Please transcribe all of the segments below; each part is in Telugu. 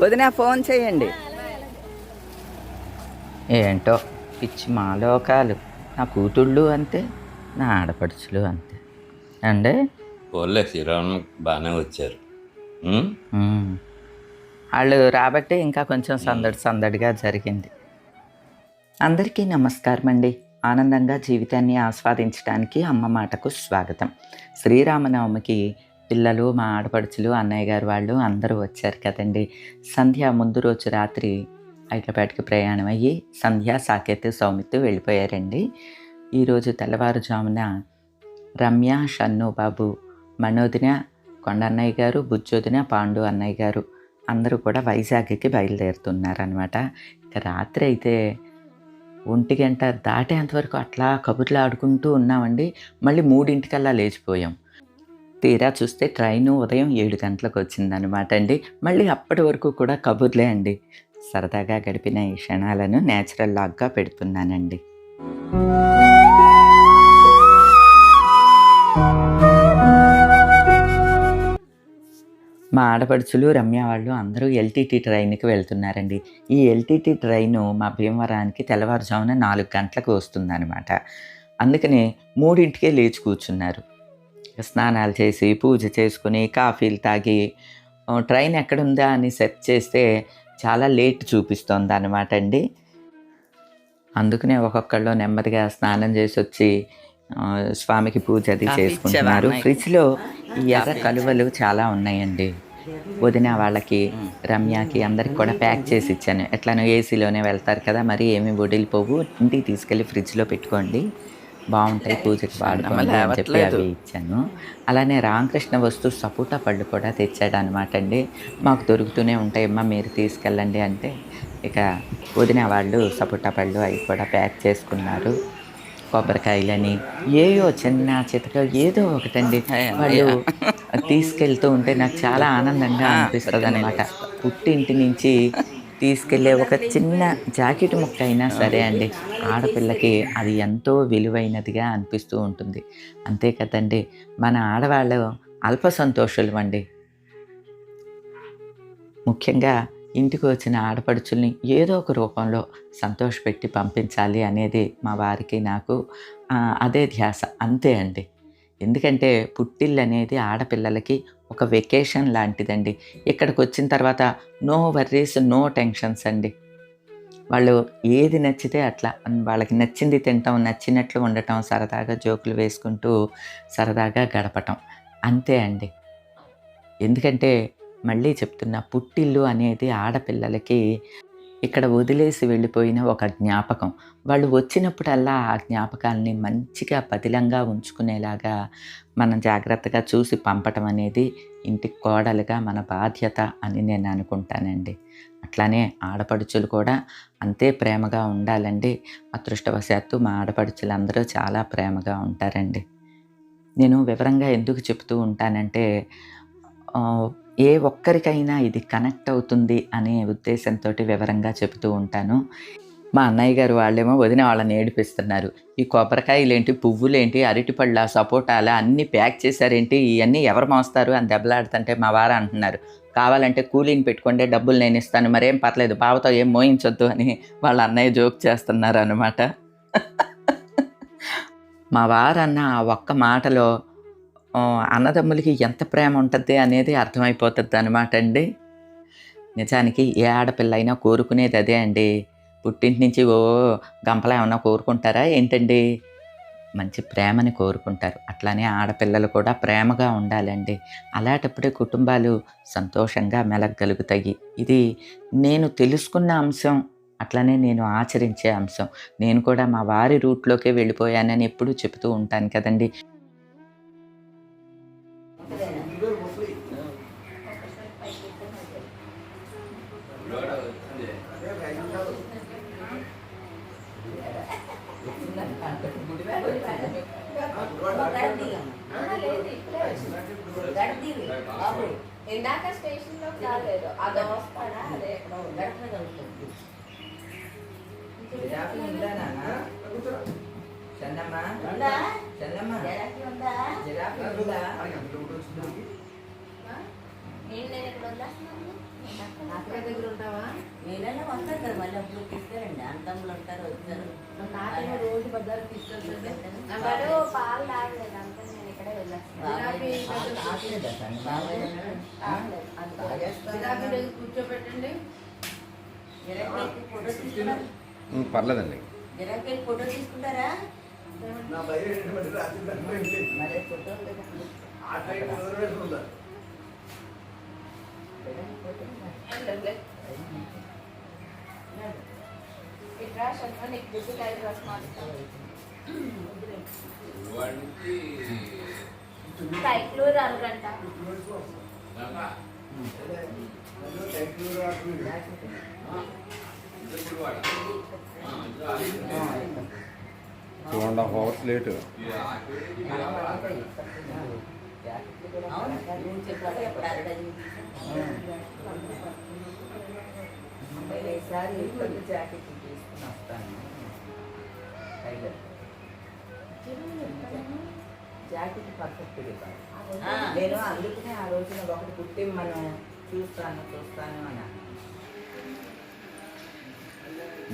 వదిన ఫోన్ చేయండి. ఏంటో పిచ్చి మాలోకాలు నా కూతుళ్ళు అంతే నా ఆడపడుచులు అంతే. అండి? పోలే శ్రీరామ్ బాగానే వచ్చారు. వాళ్ళు రాబట్టే ఇంకా కొంచెం సందడి సందడిగా జరిగింది. అందరికీ నమస్కారం అండి ఆనందంగా జీవితాన్ని ఆస్వాదించడానికి అమ్మ మాటకు స్వాగతం. శ్రీరామనవమికి పిల్లలు మా ఆడపడుచులు అన్నయ్య గారు వాళ్ళు అందరూ వచ్చారు కదండి. సంధ్య ముందు రోజు రాత్రి హైదరాబాద్కి ప్రయాణం అయ్యి సంధ్య సాకేత్ సౌమిత్ వెళ్ళిపోయారండి. ఈరోజు తెల్లవారుజామున రమ్య షన్ను బాబు మనోదిన కొండన్నయ్య గారు బుజ్జోదిన పాండు అన్నయ్య గారు అందరూ కూడా వైజాగ్కి బయలుదేరుతున్నారనమాట ఇక రాత్రి అయితే ఒంటి గంట దాటేంతవరకు అట్లా కబుర్లు ఆడుకుంటూ ఉన్నామండి. మళ్ళీ మూడింటికల్లా లేచిపోయాం. తీరా చూస్తే ట్రైను ఉదయం ఏడు గంటలకు వచ్చిందనమాట అండి. మళ్ళీ అప్పటి వరకు కూడా కబుర్లే అండి. సరదాగా గడిపిన ఈ క్షణాలను న్యాచురల్ లాగ్గా పెడుతున్నానండి. మా ఆడపడుచులు రమ్య వాళ్ళు అందరూ ఎల్టీటీ ట్రైన్కి వెళ్తున్నారండి. ఈ ఎల్టీటీ ట్రైను మా భీమవరానికి తెల్లవారుజామున నాలుగు గంటలకు వస్తుందన్నమాట. అందుకని మూడింటికే లేచి కూర్చున్నారు. స్నానాలు చేసి పూజ చేసుకుని కాఫీలు తాగి ట్రైన్ ఎక్కడుందా? అని సెర్చ్ చేస్తే చాలా లేట్ చూపిస్తోంది అనమాట అండి. అందుకనే ఒక్కొక్కళ్ళు నెమ్మదిగా స్నానం చేసి వచ్చి స్వామికి పూజ అది చేసుకుంటున్నారు? ఫ్రిడ్జ్లో ఈ ఎర్ర కలువలు చాలా ఉన్నాయండి. వదిన వాళ్ళకి రమ్యకి అందరికి కూడా ప్యాక్ చేసి ఇచ్చాను. ఎట్లానో ఏసీలోనే వెళ్తారు కదా మరి ఏమి వడిలిపోవు ఇంటికి తీసుకెళ్ళి ఫ్రిడ్జ్లో పెట్టుకోండి. బాగుంటాయి పూజకి వాడుకోండి అని చెప్పి. అవి ఇచ్చాను. అలానే రామకృష్ణ వస్తు సపోటా పళ్ళు కూడా తెచ్చాడు అనమాట అండి. మాకు దొరుకుతూనే ఉంటాయమ్మా మీరు తీసుకెళ్ళండి అంటే. ఇక వదిన వాళ్ళు సపోటా పళ్ళు అవి కూడా ప్యాక్ చేసుకున్నారు. కొబ్బరికాయలని ఏయో చిన్న చితక ఏదో ఒకటండి. వాళ్ళు తీసుకెళ్తూ ఉంటే నాకు చాలా ఆనందంగా అనిపిస్తుంది అనమాట పుట్టింటి నుంచి తీసుకెళ్ళే ఒక చిన్న జాకెట్ ముక్క అయినా సరే అండి ఆడపిల్లకి అది ఎంతో విలువైనదిగా అనిపిస్తూ ఉంటుంది. అంతే కదండి మన ఆడవాళ్ళు అల్ప సంతోషులు అండి. ముఖ్యంగా ఇంటికి వచ్చిన ఆడపడుచుల్ని ఏదో ఒక రూపంలో సంతోషపెట్టి పంపించాలి అనేది మా వారికి నాకు అదే ధ్యాస. అంతే అండి. ఎందుకంటే పుట్టిల్లు అనేది ఆడపిల్లలకి ఒక వెకేషన్ లాంటిదండి. ఇక్కడికి వచ్చిన తర్వాత నో వర్రీస్ నో టెన్షన్స్ అండి. వాళ్ళు ఏది నచ్చితే అట్లా వాళ్ళకి నచ్చింది తింటాం నచ్చినట్లు ఉండటం సరదాగా జోకులు వేసుకుంటూ సరదాగా గడపటం. అంతే అండి. ఎందుకంటే మళ్ళీ చెప్తున్నా పుట్టిల్లు అనేది ఆడపిల్లలకి ఇక్కడ వదిలేసి వెళ్ళిపోయిన ఒక జ్ఞాపకం. వాళ్ళు వచ్చినప్పుడల్లా ఆ జ్ఞాపకాలని మంచిగా పదిలంగా ఉంచుకునేలాగా మనం జాగ్రత్తగా చూసి పంపటం అనేది ఇంటి కోడలుగా మన బాధ్యత అని నేను అనుకుంటానండి. అట్లానే ఆడపడుచులు కూడా అంతే ప్రేమగా ఉండాలండి. అదృష్టవశాత్తు మా ఆడపడుచులందరూ చాలా ప్రేమగా ఉంటారండి. నేను వివరంగా ఎందుకు చెప్తూ ఉంటానంటే ఏ ఒక్కరికైనా ఇది కనెక్ట్ అవుతుంది అనే ఉద్దేశంతో వివరంగా చెబుతూ ఉంటాను. మా అన్నయ్య గారు వాళ్ళేమో వదిన వాళ్ళని ఏడిపిస్తున్నారు. ఈ కొబ్బరికాయలేంటి పువ్వులేంటి అరటిపళ్ళ సపోటాల అన్నీ ప్యాక్ చేశారేంటి ఇవన్నీ ఎవరు మోస్తారు అని దెబ్బలాడుతుంటే మా వారు అంటున్నారు. కావాలంటే కూలింగ్ పెట్టుకుంటే డబ్బులు నేను ఇస్తాను మరేం పర్లేదు బావతో ఏం మోయించొద్దు అని వాళ్ళ అన్నయ్య జోక్ చేస్తున్నారు అనమాట మా వారన్న ఆ ఒక్క మాటలో అన్నదమ్ములకి ఎంత ప్రేమ ఉంటుంది అనేది అర్థమైపోతుంది అనమాట అండి. నిజానికి ఏ ఆడపిల్ల అయినా కోరుకునేది అదే అండి. పుట్టింటి నుంచి ఓ గంపలా ఏమన్నా కోరుకుంటారా ఏంటండి? మంచి ప్రేమని కోరుకుంటారు. అట్లానే ఆడపిల్లలు కూడా ప్రేమగా ఉండాలండి. అలాంటప్పుడే కుటుంబాలు సంతోషంగా మెలగలుగుతాయి ఇది నేను తెలుసుకున్న అంశం అట్లానే నేను ఆచరించే అంశం. నేను కూడా మా వారి రూట్లోకే వెళ్ళిపోయానని ఎప్పుడూ చెబుతూ ఉంటాను కదండి. చందమ్మా? చందమ్మా? జిరాఫీ ఉందా? దగ్గర ఉంటావా? వస్తారు కదా మళ్ళీ అప్పుడు తీసుకురండి అంతంలో ఉంటారు రోజు బజార్ పాలు తాగలేదు అంతా నేను ఇక్కడే కూర్చోబెట్టండి పర్లేదండి. గిరాకీ ఫోటో తీసుకుంటారా? ఫోటో లేదా? ఇట్రా శర్మ నీకు బుద్ధి కాయలు రసం మారుతాను సైక్లూర్ two and half hours late jacket jacket perfect నేను అందుకనే ఆ రోజున ఒకటి కుట్టి మనం చూస్తాను చూస్తాను అని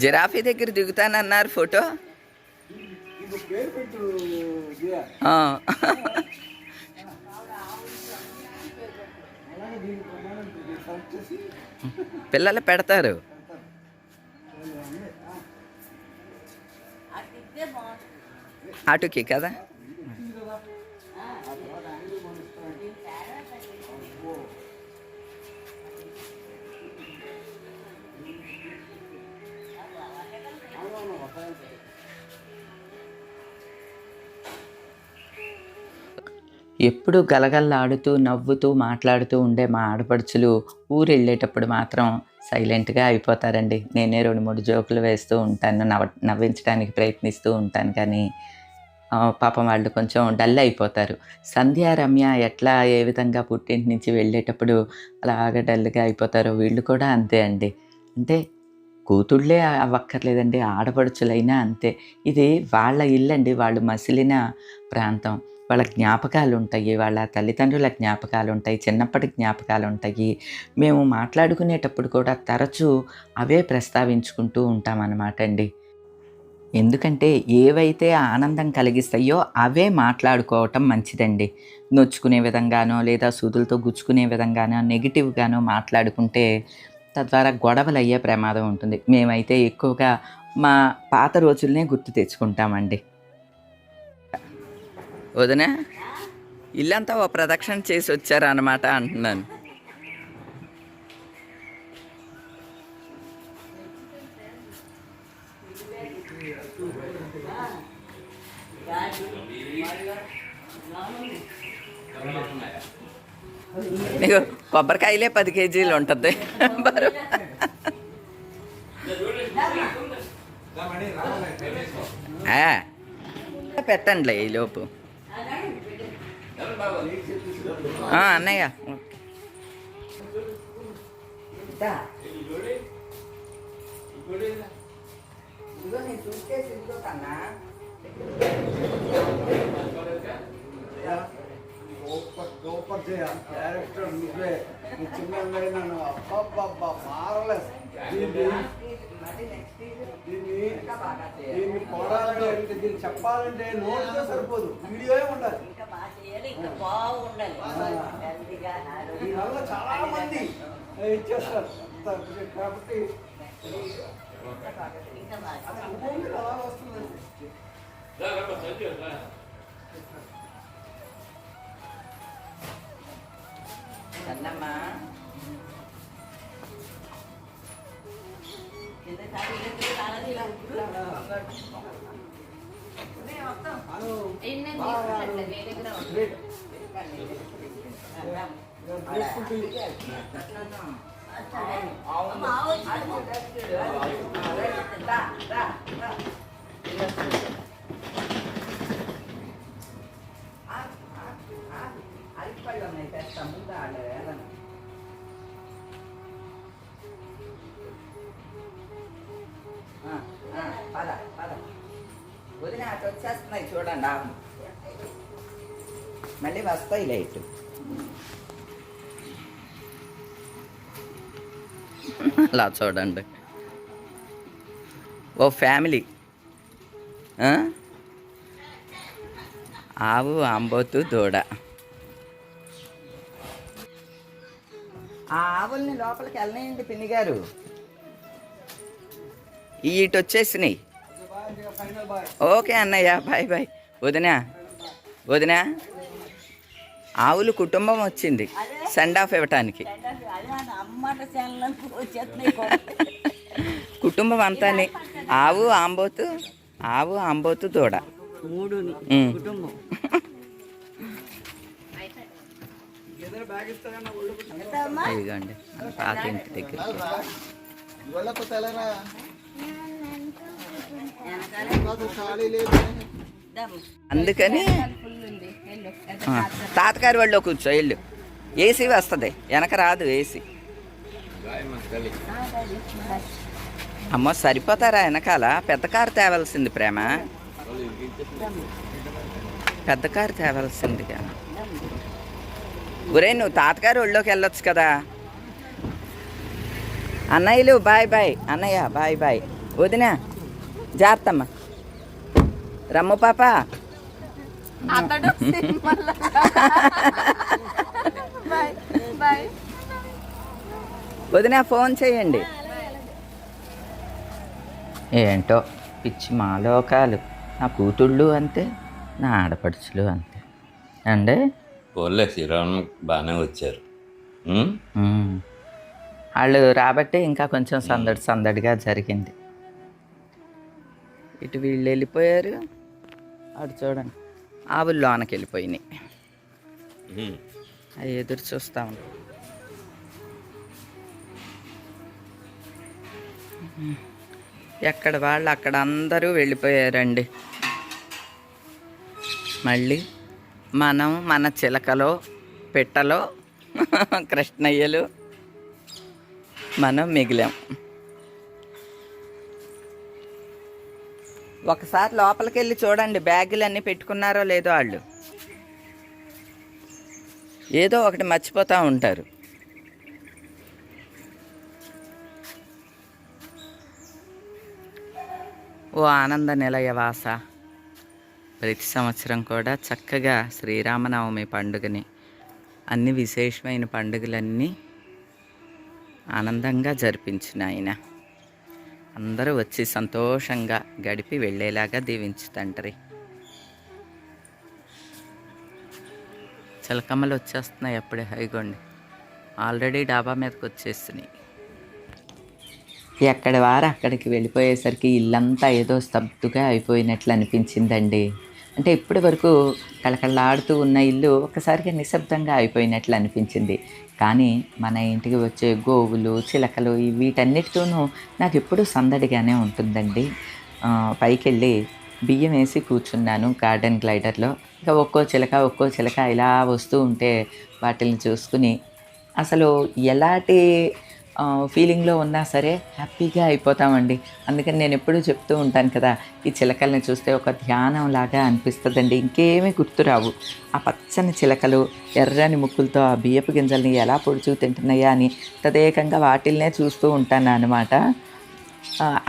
జిరాఫీ దగ్గర దిగుతానన్నారు ఫోటో. పిల్లలు పెడతారు. అటు ఇస్తే బాగుంటుంది అటుకి ఎప్పుడు గలగల్లాడుతూ నవ్వుతూ మాట్లాడుతూ ఉండే మా ఆడపడుచులు ఊరు వెళ్ళేటప్పుడు మాత్రం సైలెంట్గా అయిపోతారండి. నేనే రెండు మూడు జోకులు వేస్తూ ఉంటాను నవ్వ నవ్వించడానికి ప్రయత్నిస్తూ ఉంటాను కానీ పాపం వాళ్ళు కొంచెం డల్ అయిపోతారు. సంధ్య రమ్య ఎట్లా ఏ విధంగా పుట్టింటి నుంచి వెళ్ళేటప్పుడు అలాగ డల్గా అయిపోతారో వీళ్ళు కూడా అంతే అండి. అంటే కూతుళ్ళే అవ్వక్కర్లేదండి ఆడపడుచులైనా అంతే. ఇది వాళ్ళ ఇల్లండి వాళ్ళు మసిలిన ప్రాంతం. వాళ్ళ జ్ఞాపకాలు ఉంటాయి వాళ్ళ తల్లిదండ్రుల జ్ఞాపకాలు ఉంటాయి చిన్నప్పటి జ్ఞాపకాలు ఉంటాయి మేము మాట్లాడుకునేటప్పుడు కూడా తరచూ అవే ప్రస్తావించుకుంటూ ఉంటామన్నమాట అండి. ఎందుకంటే ఏవైతే ఆనందం కలిగిస్తాయో అవే మాట్లాడుకోవటం మంచిదండి. నొచ్చుకునే విధంగానో లేదా సూదులతో గుచ్చుకునే విధంగానో నెగిటివ్గానో మాట్లాడుకుంటే తద్వారా గొడవలు అయ్యే ప్రమాదం ఉంటుంది. మేమైతే ఎక్కువగా మా పాత రోజులనే గుర్తు తెచ్చుకుంటామండి. వదినా ఇల్లంతా ఓ ప్రదక్షిణ చేసి వచ్చారన్నమాట అంటున్నాను. నీకు కొబ్బరికాయలే పది కేజీలు ఉంటుంది. బరువు. ఆ, పెట్టండిలే ఈ లోపు. అన్నయ్య. సూపర్ డైరెక్టర్ నువ్వే నీ చిన్నగా నన్ను అబ్బబ్బబ్బా మారలెస్ దీన్ని దీన్ని దీన్ని కొడాలంటే అంటే దీన్ని చెప్పాలంటే నోట్తో సరిపోదు. వీడియో ఉండాలి. ఇంకా బాగా చేయాలి ఇంకా బాగుండాలి ఆ. హెల్తీగా దీనివల్ల చాలా మంది ఇచ్చేస్తారు అంత కాబట్టి ఇంకా బాగా అది అనుకోండి అలా వస్తుంది కన్నమ్మా కింద కాదు ఇలా కాదు అరిపళ్ళు ఉన్నాయి తెస్తా ముందు ఆడ వేళను పద పద వదిన అటు వచ్చేస్తున్నాయి చూడండి ఆవు మళ్ళీ వస్తాయి లైట్. అలా చూడండి. ఓ ఫ్యామిలీ. ఆవు అంబోతు దూడ. ఆ ఆవుల్ని లోపలికి వెళ్ళనేయండి పిన్ని గారు. ఇటు వచ్చేసినాయి. ఓకే అన్నయ్య బాయ్ బాయ్ వదినా వదినా ఆవులు కుటుంబం వచ్చింది సెండ్ ఆఫ్ ఇవ్వటానికి. కుటుంబం అంతాని ఆవు ఆంబోతు ఆవు ఆంబోతు దూడ మూడుని ఉమ్. కుటుంబం? ఇదిగోండి పాత ఇంటి దగ్గర ఒళ్ళకు తెలరా వెనకాలే ఖాళీ లేదు దమ్. అందుకని తాతగారి వాళ్ళు కూర్చో ఇల్లు ఏసీ వస్తుంది. వెనక రాదు ఏసీ. అమ్మో సరిపోతారా వెనకాల? పెద్ద కారు తేవలసింది ప్రేమ. పెద్ద కారు తేవలసిందిగా ఒరే నువ్వు తాతగారి ఒళ్ళోకి వెళ్ళొచ్చు కదా. అన్నయ్యలు బాయ్ బాయ్. అన్నయ్య బాయ్ బాయ్. వదినా. జాగ్రత్తమ్మ. రమ్ము పాప. అతడు వదిన ఫోన్ చేయండి. ఏంటో పిచ్చి మాలోకాలు నా కూతుళ్ళు అంతే నా ఆడపడుచులు అంతే. అండి? పోలే శ్రీరామ్ బాగానే వచ్చారు. వాళ్ళు రాబట్టే ఇంకా కొంచెం సందడి సందడిగా జరిగింది. ఇటు వీళ్ళు వెళ్ళిపోయారు. అటు చూడండి. ఆవులు లోనకి వెళ్ళిపోయినాయి. అవి ఎదురు చూస్తా ఉంటాం ఎక్కడ వాళ్ళు అక్కడ అందరూ వెళ్ళిపోయారండి. మళ్ళీ మనం మన చిలకలో పిట్టలో కృష్ణయ్యలు మనం మిగిలాం. ఒకసారి లోపలికి వెళ్ళి చూడండి బ్యాగులు అన్నీ పెట్టుకున్నారో లేదో వాళ్ళు. ఏదో ఒకటి మర్చిపోతూ ఉంటారు. ఓ ఆనంద నిలయ వాస. ప్రతి సంవత్సరం కూడా చక్కగా శ్రీరామనవమి పండుగని అన్ని విశేషమైన పండుగలన్నీ ఆనందంగా జరిపించిన ఆయన. అందరూ వచ్చి సంతోషంగా గడిపి వెళ్ళేలాగా దీవించు తండ్రి. చిలకమ్మలు వచ్చేస్తున్నాయి అప్పుడే. హైగోండి ఆల్రెడీ డాబా మీదకి వచ్చేస్తున్నాయి. ఎక్కడి వారు అక్కడికి వెళ్ళిపోయేసరికి ఇల్లంతా ఏదో స్తబ్దుగా అయిపోయినట్లు అనిపించిందండి. అంటే ఇప్పటి వరకు కళకళలాడుతూ ఉన్న ఇల్లు ఒకసారిగా నిశ్శబ్దంగా అయిపోయినట్లు అనిపించింది. కానీ మన ఇంటికి వచ్చే గోవులు చిలకలు వీటన్నిటితోనూ నాకు ఎప్పుడూ సందడిగానే ఉంటుందండి. పైకి వెళ్ళి బియ్యం వేసి కూర్చున్నాను గార్డెన్ గ్లైడర్లో. ఇక ఒక్కో చిలక ఒక్కో చిలక ఇలా వస్తూ ఉంటే వాటిని చూసుకుని అసలు ఎలాంటి ఫీలింగ్లో ఉన్నా సరే హ్యాపీగా అయిపోతామండి. అందుకని నేను ఎప్పుడూ చెప్తూ ఉంటాను కదా ఈ చిలకల్ని చూస్తే ఒక ధ్యానం లాగా అనిపిస్తుందండి. ఇంకేమీ గుర్తురావు ఆ పచ్చని చిలకలు ఎర్రని ముక్కులతో ఆ బియ్యపు గింజల్ని ఎలా పొడుచు తింటున్నాయా అని తదేకంగా వాటిల్నే చూస్తూ ఉంటాను అనమాట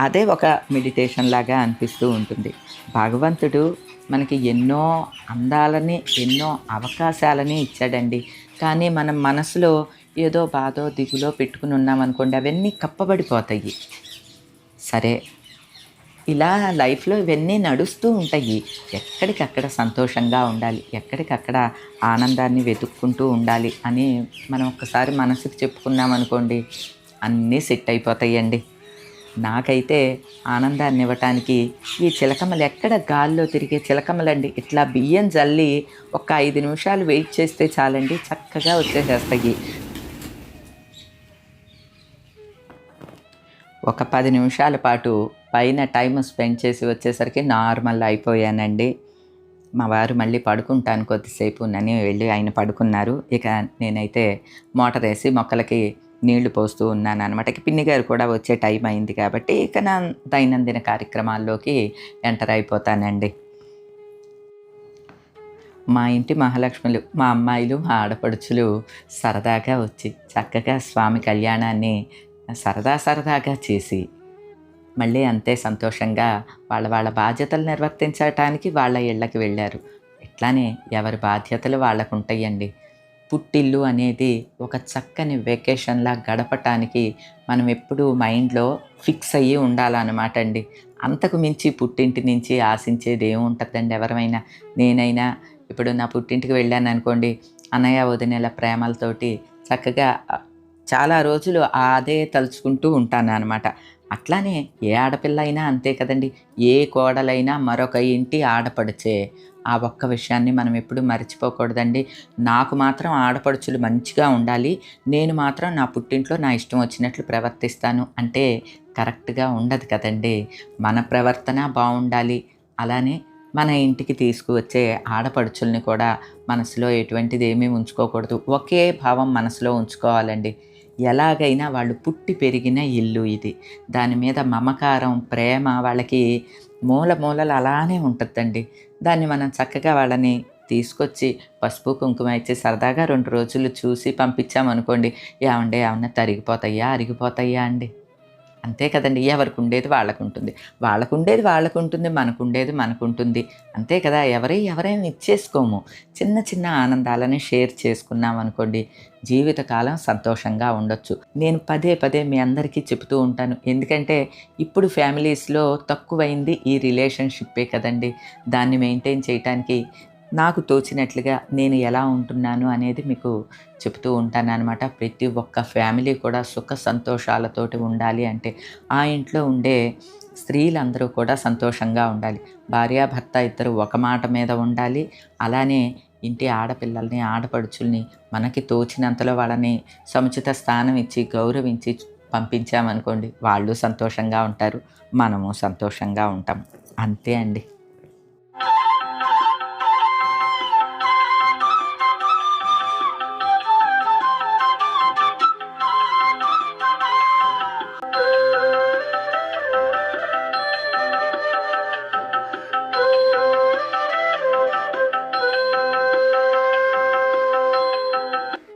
అదే ఒక మెడిటేషన్ లాగా అనిపిస్తూ ఉంటుంది. భగవంతుడు మనకి ఎన్నో అందాలని ఎన్నో అవకాశాలని ఇచ్చాడండి. కానీ మనం మనసులో ఏదో బాధో దిగులో పెట్టుకుని ఉన్నామనుకోండి అవన్నీ కప్పబడిపోతాయి. సరే ఇలా లైఫ్లో ఇవన్నీ నడుస్తూ ఉంటాయి. ఎక్కడికక్కడ సంతోషంగా ఉండాలి ఎక్కడికక్కడ ఆనందాన్ని వెతుక్కుంటూ ఉండాలి అని మనం ఒక్కసారి మనసుకు చెప్పుకున్నామనుకోండి అన్నీ సెట్ అయిపోతాయండి. నాకైతే ఆనందాన్ని ఇవ్వటానికి ఈ చిలకమలు ఎక్కడ గాల్లో తిరిగే చిలకమలండి? ఇట్లా బియ్యం జల్లి ఒక ఐదు నిమిషాలు వెయిట్ చేస్తే చాలండి చక్కగా వచ్చేసేస్తాయి. ఒక పది నిమిషాల పాటు పైన టైం స్పెండ్ చేసి వచ్చేసరికి నార్మల్ అయిపోయానండి. మా వారు మళ్ళీ పడుకుంటాను కొద్దిసేపు. నని వెళ్ళి ఆయన పడుకున్నారు. ఇక నేనైతే మోటార్ వేసి మొక్కలకి నీళ్ళు పోస్తూ ఉన్నాను అనమాట ఇక పిన్ని గారు కూడా వచ్చే టైం అయింది కాబట్టి ఇక నా దైనందిన కార్యక్రమాల్లోకి ఎంటర్ అయిపోతానండి. మా ఇంటి మహాలక్ష్ములు మా అమ్మాయిలు మా ఆడపడుచులు సరదాగా వచ్చి చక్కగా స్వామి కళ్యాణాన్ని సరదా సరదాగా చేసి మళ్ళీ అంతే సంతోషంగా వాళ్ళ వాళ్ళ బాధ్యతలు నిర్వర్తించటానికి వాళ్ళ ఇళ్ళకి వెళ్ళారు. ఇట్లానే ఎవరి బాధ్యతలు వాళ్ళకు ఉంటాయండి పుట్టిల్లు అనేది ఒక చక్కని వెకేషన్లా గడపటానికి మనం ఎప్పుడూ మైండ్లో ఫిక్స్ అయ్యి ఉండాలన్నమాట అండి అంతకు మించి పుట్టింటి నుంచి ఆశించేది ఏముంటుందండి ఎవరైనా నేనైనా ఇప్పుడు నా పుట్టింటికి వెళ్ళాను అనుకోండి అన్నయ్య వదినేల ప్రేమలతోటి చక్కగా చాలా రోజులు అదే తలుచుకుంటూ ఉంటాను అనమాట అట్లానే ఏ ఆడపిల్ల అయినా అంతే కదండి. ఏ కోడలైనా మరొక ఇంటి ఆడపడిచే. ఆ ఒక్క విషయాన్ని మనం ఎప్పుడు మర్చిపోకూడదండి. నాకు మాత్రం ఆడపడుచులు మంచిగా ఉండాలి. నేను మాత్రం నా పుట్టింట్లో నా ఇష్టం వచ్చినట్లు ప్రవర్తిస్తాను. అంటే కరెక్ట్గా ఉండదు కదండి. మన ప్రవర్తన బాగుండాలి. అలానే మన ఇంటికి తీసుకువచ్చే ఆడపడుచుల్ని కూడా మనసులో ఎటువంటిది ఏమీ ఉంచుకోకూడదు. ఒకే భావం మనసులో ఉంచుకోవాలండి. ఎలాగైనా వాళ్ళు పుట్టి పెరిగిన ఇల్లు ఇది. దాని మీద మమకారం ప్రేమ వాళ్ళకి మూల మూలలు అలానే ఉంటుందండి. దాన్ని మనం చక్కగా వాళ్ళని తీసుకొచ్చి పసుపు కుంకుమ ఇచ్చి సరదాగా రెండు రోజులు చూసి పంపించామనుకోండి ఏమండి ఏమన్నా తరిగిపోతాయా అరిగిపోతాయా అండి? అంతే కదండి ఎవరికి ఉండేది వాళ్ళకు ఉంటుంది వాళ్ళకు ఉండేది వాళ్ళకు ఉంటుంది మనకు ఉండేది మనకు ఉంటుంది అంతే కదా ఎవరి ఎవరైనా ఇచ్చేసుకోము. చిన్న చిన్న ఆనందాలని షేర్ చేసుకున్నాం అనుకోండి జీవితకాలం సంతోషంగా ఉండొచ్చు. నేను పదే పదే మీ అందరికీ చెబుతూ ఉంటాను. ఎందుకంటే ఇప్పుడు ఫ్యామిలీస్లో తక్కువైంది ఈ రిలేషన్షిప్పే కదండి. దాన్ని మెయింటైన్ చేయటానికి నాకు తోచినట్లుగా నేను ఎలా ఉంటున్నాను అనేది మీకు చెప్తూ ఉంటాను అనమాట ప్రతి ఒక్క ఫ్యామిలీ కూడా సుఖ సంతోషాలతోటి ఉండాలి అంటే ఆ ఇంట్లో ఉండే స్త్రీలందరూ కూడా సంతోషంగా ఉండాలి. భార్యాభర్త ఇద్దరు ఒక మాట మీద ఉండాలి. అలానే ఇంటి ఆడపిల్లల్ని ఆడపడుచుల్ని మనకి తోచినంతలో వాళ్ళని సముచిత స్థానం ఇచ్చి గౌరవించి పంపించామనుకోండి వాళ్ళు సంతోషంగా ఉంటారు. మనము సంతోషంగా ఉంటాం. అంతే అండి.